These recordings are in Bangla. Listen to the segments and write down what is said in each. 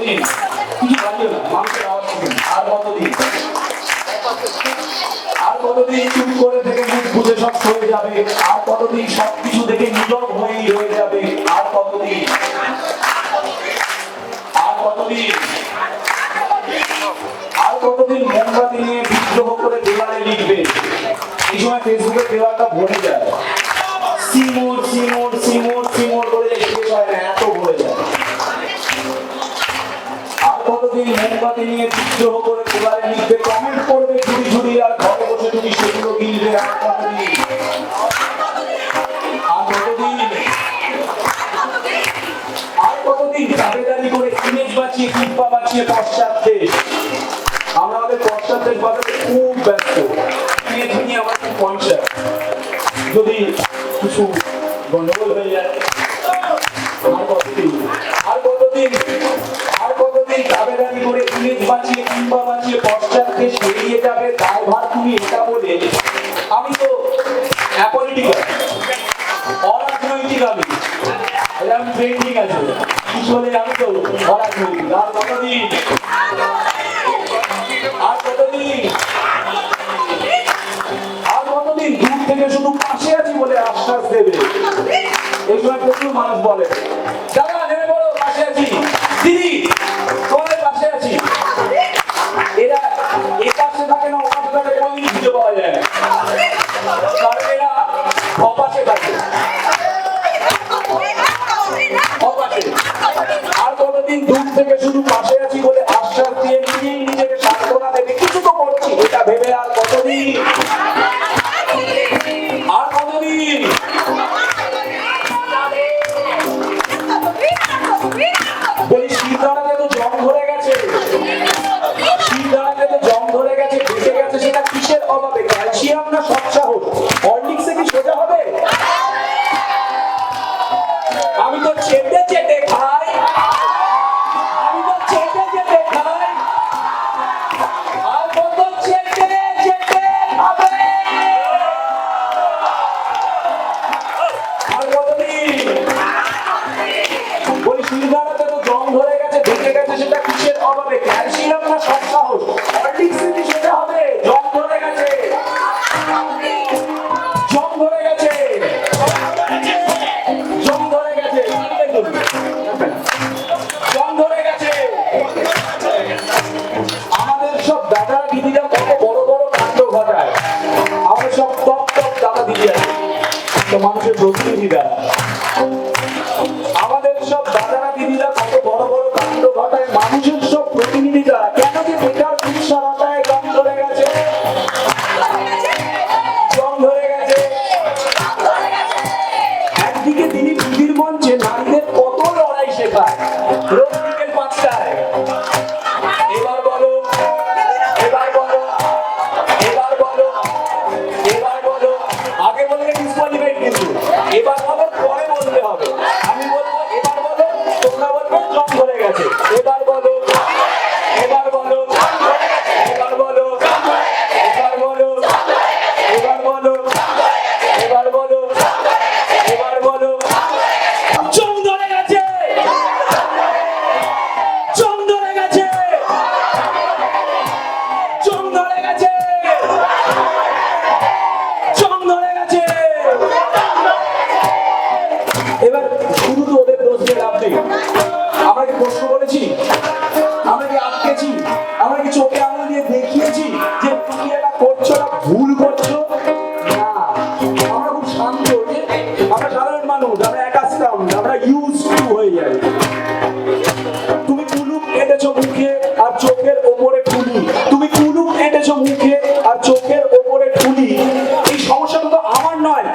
কতদিন? কিছু বাজিও না মানুষের আওয়াজ আর কতদিন? আর কতদিন চুপ করে থেকে মুখ বুঝে সব হয়ে যাবে? আর কতদিন সব কিছু দেখে নীরব হয়েই হয়ে যাবে? আর কতদিন? আর কতদিন? আর কতদিন মোমবাতি নিয়ে বিদ্রোহ করে দেওয়ালে লিখবে? এই সময় ফেসবুকের দেওয়ালটা ভরে যায়। সিমোর সিমোর সিমোর সিমোর মোমবাতি নিয়ে বিদ্রোহ করে দেওয়ালে লিখবে কমেন্ট করবে ঝুড়ি ঝুড়ি আর ঘরে বসে তুমি সেগুলো আমরা আমাদের পশ্চাৎ খুব ব্যস্ত। ইমেজ নিয়ে যদি কিছু গন্ডগোল কিংবা যাবে দায়ভার তুমি এটা বলে আমি তো অ্যাপলিটিক্যাল অরাজনৈতিক আমি। ট্রেন্ডিং আছে। কিছু হলে আমি তো অরাজনৈতিক। আর কতদিন? কতদিন দূর থেকে শুধু পাশে প্রতিনিধিরা আমাদের সব দাদারা দিদিরা কত বড় বড় কাণ্ড ঘটায়, মানুষের সব প্রতিনিধিরা। কেন যে বেকার চিকিৎসা আমরা সাধারণ মানুষ, আমরা অ্যাকাস্টাম আমরা ইউজ টু হয়ে যাই। তুমি কুলুপ এঁটেছো মুখে আর চোখের ওপরে ঠুলি তুমি কুলুপ এঁটেছো মুখে আর চোখের ওপরে ঠুলি এই সমস্যাটা তো আমার নয়।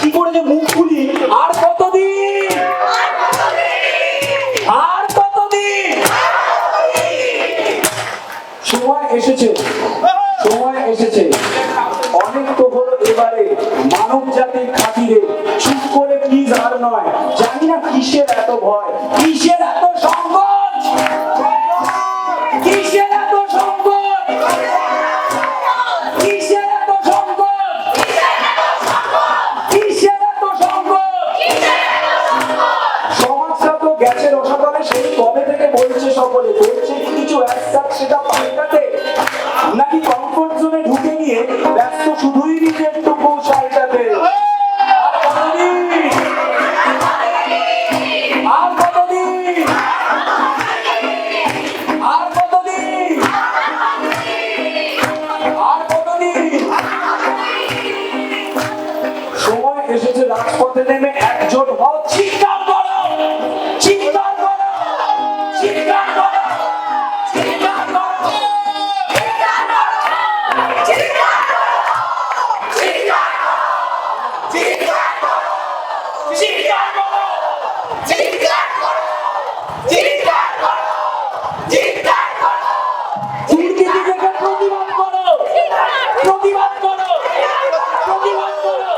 কি করে যে মুখ খুলি? আর কতদিন? আর কতদিন? সময় এসেছে। সময় এসেছে। অনেক তো হলো এবারে। মানব জাতি নয়। জানি না কিসের এত ভয় কিসের চিৎকার করো চিৎকার করো চিৎকার করো চিৎকার করো চিৎকার করো চিৎকার করো চিৎকার করো চিৎকার করো চিৎকার করো চিৎকার করো চিৎকার করো চিৎকার করো চিৎকার প্রতিবাদ করো প্রতিবাদ করো প্রতিবাদ করো